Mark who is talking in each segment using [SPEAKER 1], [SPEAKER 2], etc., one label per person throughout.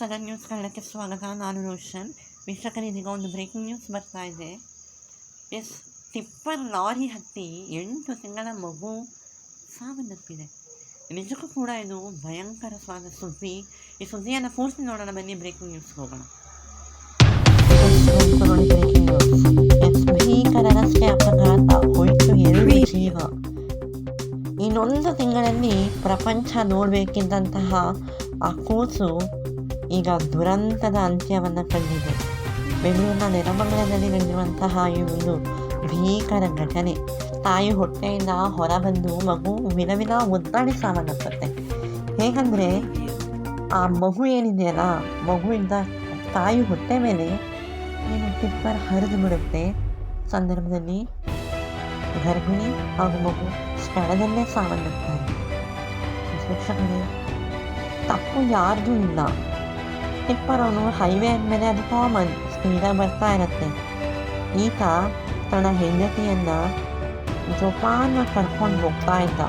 [SPEAKER 1] Sudden news ಕನ್ನಡಕ್ಕೆ ಸ್ವಾಗತ, ನಾನು ರೋಷನ್. ವೀಕ್ಷಕರು, ಇದೀಗ ಒಂದು ಬ್ರೇಕಿಂಗ್ ನ್ಯೂಸ್ ಬರ್ತಾ ಇದೆ. ಎಸ್, ಟಿಪ್ಪರ್ ಲಾರಿ ಹತ್ತಿ ಎಂಟು ತಿಂಗಳ ಮಗು ಸಾವನ್ನಪ್ಪಿದೆ. ನಿಜಕ್ಕೂ ಕೂಡ ಇದು ಭಯಂಕರವಾದ ಸುದ್ದಿ. ಈ ಸುದ್ದಿಯನ್ನು ಪೂರ್ತಿ ನೋಡೋಣ, ಬನ್ನಿ ಬ್ರೇಕಿಂಗ್ ನ್ಯೂಸ್ ಹೋಗೋಣ. ಇನ್ನೊಂದು ತಿಂಗಳಲ್ಲಿ ಪ್ರಪಂಚ ನೋಡಬೇಕಿದ್ದಂತಹ ಆ ಕೂಸು ಈಗ ದುರಂತದ ಅಂತ್ಯವನ್ನು ಕಂಡಿದೆ. ಬೆಂಗಳೂರಿನ ನೆಲಮಂಗಲದಲ್ಲಿ ನಡೆದಿರುವಂತಹ ಈ ಒಂದು ಭೀಕರ ಘಟನೆ. ತಾಯಿ ಹೊಟ್ಟೆಯಿಂದ ಹೊರಬಂದು ಮಗು ವಿಲವಿಲ ಒದ್ದಾಡಿ ಸಾವನ್ನಪ್ಪತ್ತೆ. ಹೇಗಂದರೆ, ಆ ಮಗು ಏನಿದೆಯಲ್ಲ, ಮಗುವಿಂದ ತಾಯಿ ಹೊಟ್ಟೆ ಮೇಲೆ ಏನು ಟಿಪ್ಪರ್ ಹರಿದು ಬಿಡುತ್ತೆ. ಸಂದರ್ಭದಲ್ಲಿ ಗರ್ಭಿಣಿ ಹಾಗೂ ಮಗು ಸ್ಥಳದಲ್ಲೇ ಸಾವನ್ನಪ್ತಾರೆ. ಶಿಕ್ಷಕರೇ, ತಪ್ಪು ಯಾರ್ದೂ ಇಲ್ಲ. ಟಿಪ್ಪರ್ ಅವನು ಹೈವೇ ಅಂದಮೇಲೆ ಅದು ಕಾಮನ್ ಸ್ಪೀಡಾಗಿ ಬರ್ತಾ ಇರುತ್ತೆ ಈತ ತನ್ನ ಹೆಂಡತಿಯನ್ನು ಜೋಪಾನ ಕರ್ಕೊಂಡು ಹೋಗ್ತಾ ಇದ್ದ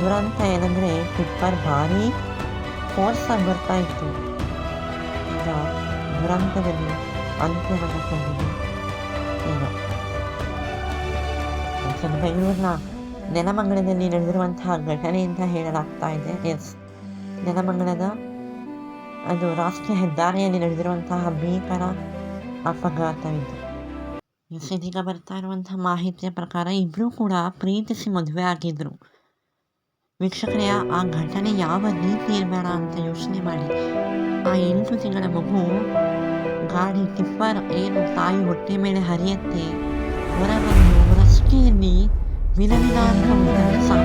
[SPEAKER 1] ದುರಂತ ಏನಂದರೆ ಟಿಪ್ಪರ್ ಭಾರಿ ಫೋರ್ಸಾಗಿ ಬರ್ತಾ ಇತ್ತು ಈಗ ದುರಂತದಲ್ಲಿ ಅಂತ್ಯವನ್ನು ಕಂಡಿದೆ ಈಗ ಬೆಂಗಳೂರಿನ ನೆಲಮಂಗಲದಲ್ಲಿ ನಡೆದಿರುವಂತಹ ಘಟನೆ ಅಂತ ಹೇಳಲಾಗ್ತಾ ಇದೆ ಎಸ್ ನೆಲಮಂಗಲದ ಅದು ರಾಷ್ಟ್ರೀಯ ಹೆದ್ದಾರಿಯಲ್ಲಿ ನಡೆದಿರುವಂತಹ ಭೀಕರ ಅಪಘಾತವಿದೆ ಇದೀಗ ಬರ್ತಾ ಇರುವಂತಹ ಮಾಹಿತಿಯ ಪ್ರಕಾರ ಇಬ್ಬರೂ ಕೂಡ ಪ್ರೀತಿಸಿ ಮದುವೆ ಆಗಿದ್ರು ವೀಕ್ಷಕರೆಯ ಆ ಘಟನೆ ಯಾವ ರೀತಿ ಇರಬೇಡ ಅಂತ ಯೋಚನೆ ಮಾಡಿ ಆ ಎಂಟು ತಿಂಗಳ ಮಗು ಗಾಡಿ ಟಿಪ್ಪರ್ ಏನು ತಾಯಿ ಹೊಟ್ಟೆ ಮೇಲೆ ಹರಿಯತ್ತೆ ಹೊರಬಂದು ರಸ್ತೆಯಲ್ಲಿ ಸಾಮಾನ್ಯ